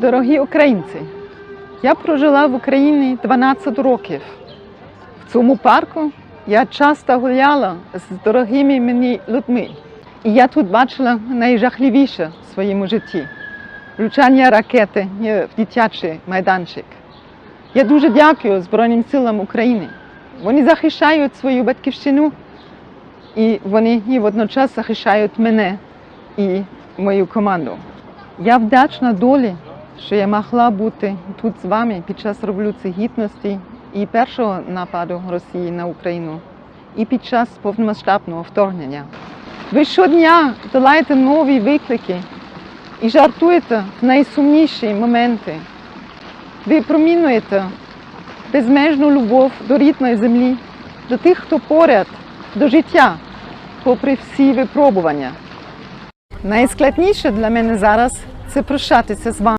Дорогі українці, я прожила в Україні 12 років. В цьому парку я часто гуляла з дорогими мені людьми. І я тут бачила найжахливіше в своєму житті влучання ракети в дитячий майданчик. Я дуже дякую Збройним силам України. Вони захищають свою батьківщину і вони водночас захищають мене і мою команду. Я вдячна долі, що я могла бути тут з вами під час Революції Гідності і першого нападу Росії на Україну, і під час повномасштабного вторгнення. Ви щодня долаєте нові виклики і жартуєте в найсумніші моменти. Ви промінуєте безмежну любов до рідної землі, до тих, хто поряд, до життя, попри всі випробування. Найскладніше для мене зараз це прощатися з вами.